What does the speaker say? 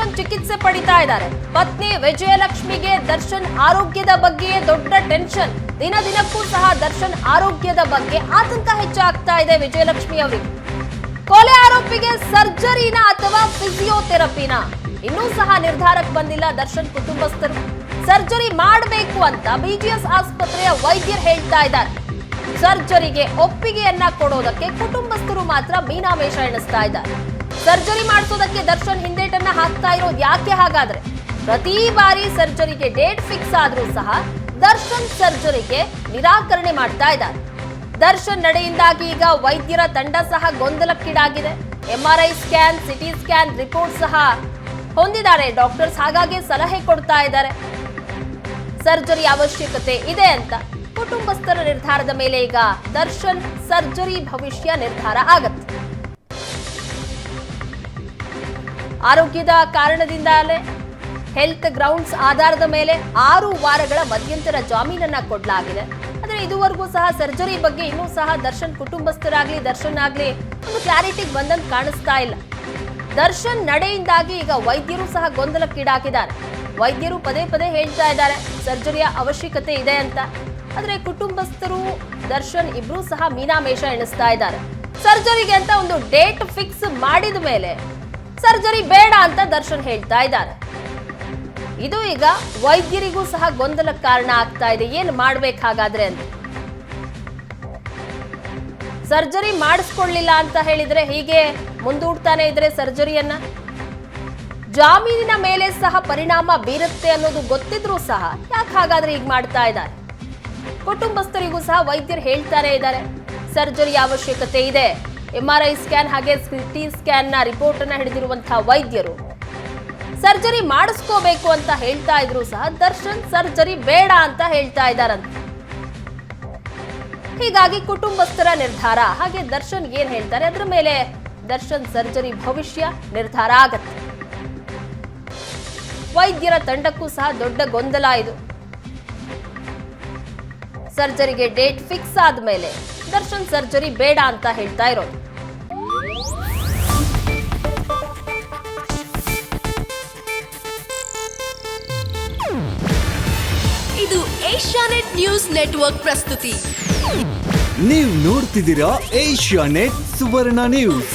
ದರ್ಶನ್ ಚಿಕಿತ್ಸೆ ಪಡಿತಾ ಇದ್ದಾರೆ. ಪತ್ನಿ ವಿಜಯಲಕ್ಷ್ಮಿಗೆ ದರ್ಶನ್ ಆರೋಗ್ಯದ ಬಗ್ಗೆ ದೊಡ್ಡ ಟೆನ್ಷನ್. ದಿನ ದಿನಕ್ಕೂ ಸಹ ದರ್ಶನ್ ಆರೋಗ್ಯದ ಬಗ್ಗೆ ಆತಂಕ ಹೆಚ್ಚಾಗ್ತಾ ಇದೆ ವಿಜಯಲಕ್ಷ್ಮಿ ಅವರಿಗೆ. ಕೊಲೆ ಆರೋಪಿಗೆ ಸರ್ಜರಿನ ಅಥವಾ ಫಿಸಿಯೋಥೆರಪಿನ? ಇನ್ನೂ ಸಹ ನಿರ್ಧಾರಕ್ಕೆ ಬಂದಿಲ್ಲ ದರ್ಶನ್ ಕುಟುಂಬಸ್ಥರು. ಸರ್ಜರಿ ಮಾಡಬೇಕು ಅಂತ ಬಿಜಿಎಸ್ ಆಸ್ಪತ್ರೆಯ ವೈದ್ಯರು ಹೇಳ್ತಾ ಇದ್ದಾರೆ. ಸರ್ಜರಿಗೆ ಒಪ್ಪಿಗೆಯನ್ನ ಕೊಡೋದಕ್ಕೆ ಕುಟುಂಬಸ್ಥರು ಮಾತ್ರ ಮೀನಾಮೇಶ ಎಣಿಸ್ತಾ ಇದ್ದಾರೆ. ಸರ್ಜರಿ ಮಾಡಿಸೋದಕ್ಕೆ ದರ್ಶನ್ ಹಿಂದೇಟನ್ನ ಹಾಕ್ತಾ ಇರೋದು ಯಾಕೆ ಹಾಗಾದ್ರೆ? ಪ್ರತಿ ಬಾರಿ ಸರ್ಜರಿಗೆ ಡೇಟ್ ಫಿಕ್ಸ್ ಆದ್ರೂ ಸಹ ದರ್ಶನ್ ಸರ್ಜರಿಗೆ ನಿರಾಕರಣೆ ಮಾಡ್ತಾ ಇದ್ದಾರೆ. ದರ್ಶನ್ ನಡೆಯಿಂದಾಗಿ ಈಗ ವೈದ್ಯರ ತಂಡ ಸಹ ಗೊಂದಲಕ್ಕೀಡಾಗಿದೆ. MRI scan CT scan report ಸಹ ಹೊಂದಿದ್ದಾರೆ. ಡಾಕ್ಟರ್ಸ್ ಹಾಗಾಗಿ ಸಲಹೆ ಕೊಡ್ತಾ ಇದ್ದಾರೆ. ಸರ್ಜರಿ ಅವಶ್ಯಕತೆ ಇದೆ ಅಂತ ಕುಟುಂಬಸ್ಥರ ನಿರ್ಧಾರದ ಮೇಲೆ ಈಗ ದರ್ಶನ್ ಸರ್ಜರಿ ಭವಿಷ್ಯ ನಿರ್ಧಾರ ಆಗತ್ತೆ. ಆರೋಗ್ಯದ ಕಾರಣದಿಂದಲೇ ಹೆಲ್ತ್ ಗ್ರೌಂಡ್ಸ್ ಆಧಾರದ ಮೇಲೆ ಆರು ವಾರಗಳ ಮಧ್ಯಂತರ ಜಾಮೀನನ್ನ ಕೊಡಲಾಗಿದೆ. ಆದರೆ ಇದುವರೆಗೂ ಸಹ ಸರ್ಜರಿ ಬಗ್ಗೆ ಇನ್ನೂ ಸಹ ದರ್ಶನ್ ಕುಟುಂಬಸ್ಥರಾಗ್ಲಿ, ದರ್ಶನ್ ಆಗ್ಲಿ ಒಂದು ಕ್ಲಾರಿಟಿಗೆ ಬಂದಂತ ಕಾಣಿಸ್ತಾ ಇಲ್ಲ. ದರ್ಶನ್ ನಡೆಯಿಂದಾಗಿ ಈಗ ವೈದ್ಯರು ಸಹ ಗೊಂದಲಕ್ಕೀಡಾಗಿದ್ದಾರೆ. ವೈದ್ಯರು ಪದೇ ಪದೇ ಹೇಳ್ತಾ ಇದ್ದಾರೆ, ಸರ್ಜರಿಯ ಅವಶ್ಯಕತೆ ಇದೆ ಅಂತ. ಆದ್ರೆ ಕುಟುಂಬಸ್ಥರು, ದರ್ಶನ್ ಇಬ್ರು ಸಹ ಮೀನಾಮೇಷ ಎಣಿಸ್ತಾ ಇದ್ದಾರೆ. ಸರ್ಜರಿಗೆ ಅಂತ ಒಂದು ಡೇಟ್ ಫಿಕ್ಸ್ ಮಾಡಿದ ಮೇಲೆ ಸರ್ಜರಿ ಬೇಡ ಅಂತ ದರ್ಶನ್ ಹೇಳ್ತಾ ಇದ್ದಾರೆ. ಇದು ಈಗ ವೈದ್ಯರಿಗೂ ಸಹ ಗೊಂದಲ ಕಾರಣ ಆಗ್ತಾ ಇದೆ. ಏನ್ ಮಾಡ್ಬೇಕಾಗಾದ್ರೆ ಅಂತ. ಸರ್ಜರಿ ಮಾಡಿಸ್ಕೊಳ್ಳಿಲ್ಲ ಅಂತ ಹೇಳಿದ್ರೆ ಹೀಗೆ ಮುಂದೂಡ್ತಾನೆ ಇದ್ರೆ ಸರ್ಜರಿಯನ್ನ? ಜಾಮೀನಿನ ಮೇಲೆ ಸಹ ಪರಿಣಾಮ ಬೀರುತ್ತೆ ಅನ್ನೋದು ಗೊತ್ತಿದ್ರೂ ಸಹ ಯಾಕೆ ಹಾಗಾದ್ರೆ ಈಗ ಮಾಡ್ತಾ ಇದ್ದಾರೆ? ಕುಟುಂಬಸ್ಥರಿಗೂ ಸಹ ವೈದ್ಯರು ಹೇಳ್ತಾನೆ ಇದ್ದಾರೆ. ಸರ್ಜರಿ ಅವಶ್ಯಕತೆ ಇದೆ. ಎಂಆರ್ಐ ಸ್ಕ್ಯಾನ್ ಹಾಗೆ ಸಿಟಿ ಸ್ಕ್ಯಾನ್ನ ರಿಪೋರ್ಟ್ ಅನ್ನ ಹಿಡಿದಿರುವಂತಹ ವೈದ್ಯರು. ಸರ್ಜರಿ ಮಾಡಿಸ್ಕೋಬೇಕು ಅಂತ ಹೇಳ್ತಾ ಇದ್ರು ಸಹ ದರ್ಶನ್ ಸರ್ಜರಿ ಬೇಡ ಅಂತ ಹೇಳ್ತಾ ಇದ್ದಾರಂತೆ. ಹೀಗಾಗಿ ಕುಟುಂಬಸ್ಥರ ನಿರ್ಧಾರ. ಹಾಗೆ ದರ್ಶನ್ ಏನ್ ಹೇಳ್ತಾರೆ? ಅದ್ರ ಮೇಲೆ ದರ್ಶನ್ ಸರ್ಜರಿ ಭವಿಷ್ಯ ನಿರ್ಧಾರ ಆಗತ್ತೆ. ವೈದ್ಯರ ತಂಡಕ್ಕೂ ಸಹ ದೊಡ್ಡ ಗೊಂದಲ ಇದು. ಸರ್ಜರಿಗೆ ಡೇಟ್ ಫಿಕ್ಸ್ ಆದ್ಮೇಲೆ ದರ್ಶನ್ ಸರ್ಜರಿ ಬೇಡ ಅಂತ ಹೇಳ್ತಾ ಇರೋದು. ಇದು ಏಷ್ಯಾನೆಟ್ ನ್ಯೂಸ್ ನೆಟ್ವರ್ಕ್ ಪ್ರಸ್ತುತಿ. ನೀವು ನೋಡ್ತಿದ್ದೀರಾ ಏಷ್ಯಾ ನೆಟ್ ಸುವರ್ಣ ನ್ಯೂಸ್.